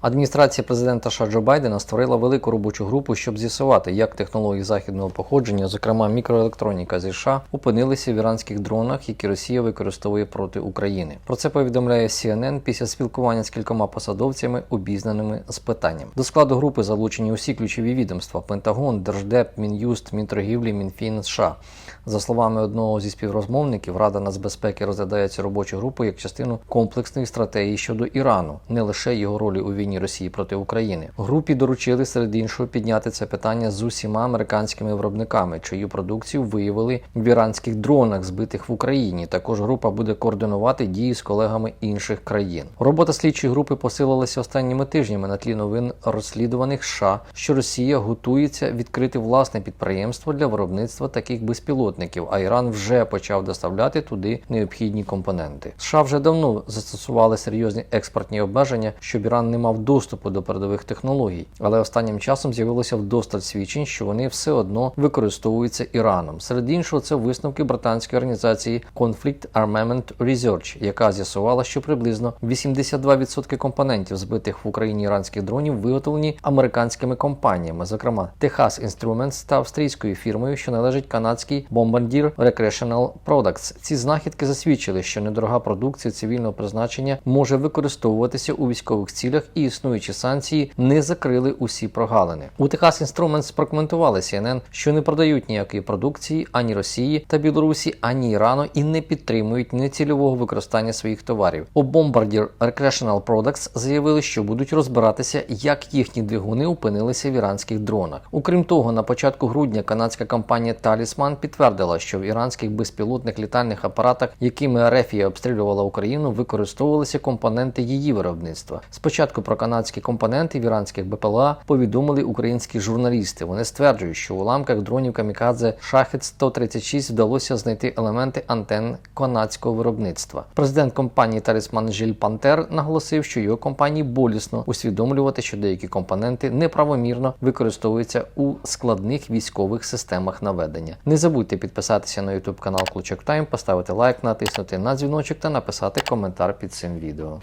Адміністрація президента США Байдена створила велику робочу групу, щоб з'ясувати, як технології західного походження, зокрема мікроелектроніка зі США, опинилися в іранських дронах, які Росія використовує проти України. Про це повідомляє CNN після спілкування з кількома посадовцями, обізнаними з питанням. До складу групи залучені усі ключові відомства: Пентагон, Держдеп, Мін'юст, Мінторгівлі, Мінфін США. За словами одного зі співрозмовників, Рада нацбезпеки розглядає цю робочу групу як частину комплексної стратегії щодо Ірану, не лише його ролі у війні Росії проти України. Групі доручили серед іншого підняти це питання з усіма американськими виробниками, чию продукцію виявили в іранських дронах, збитих в Україні. Також група буде координувати дії з колегами інших країн. Робота слідчої групи посилилася останніми тижнями на тлі новин розслідуваних США, що Росія готується відкрити власне підприємство для виробництва таких безпілотників, а Іран вже почав доставляти туди необхідні компоненти. США вже давно застосували серйозні експортні обмеження, щоб Іран не мав доступу до передових технологій, але останнім часом з'явилося вдосталь свідчень, що вони все одно використовуються Іраном. Серед іншого, це висновки британської організації Conflict Armament Research, яка з'ясувала, що приблизно 82% компонентів збитих в Україні іранських дронів виготовлені американськими компаніями, зокрема Texas Instruments та австрійською фірмою, що належить канадській Bombardier Recreational Products. Ці знахідки засвідчили, що недорога продукція цивільного призначення може використовуватися у військових цілях, і існуючі санкції не закрили усі прогалини. У Texas Instruments прокоментували CNN, що не продають ніякої продукції ані Росії та Білорусі, ані Ірану і не підтримують нецільового використання своїх товарів. У Bombardier Recreational Products заявили, що будуть розбиратися, як їхні двигуни опинилися в іранських дронах. Окрім того, на початку грудня канадська компанія Talisman підтвердила, що в іранських безпілотних літальних апаратах, якими Арефія обстрілювала Україну, використовувалися компоненти її виробництва. Спочатку про канадські компоненти в іранських БПЛА повідомили українські журналісти. Вони стверджують, що у уламках дронів Камікадзе Шахет 136 вдалося знайти елементи антенн канадського виробництва. Президент компанії Talisman Жиль Пантер наголосив, що його компанії болісно усвідомлювати, що деякі компоненти неправомірно використовуються у складних військових системах наведення. Не забудьте підписатися на YouTube канал Клучок Тайм, поставити лайк, натиснути на дзвіночок та написати коментар під цим відео.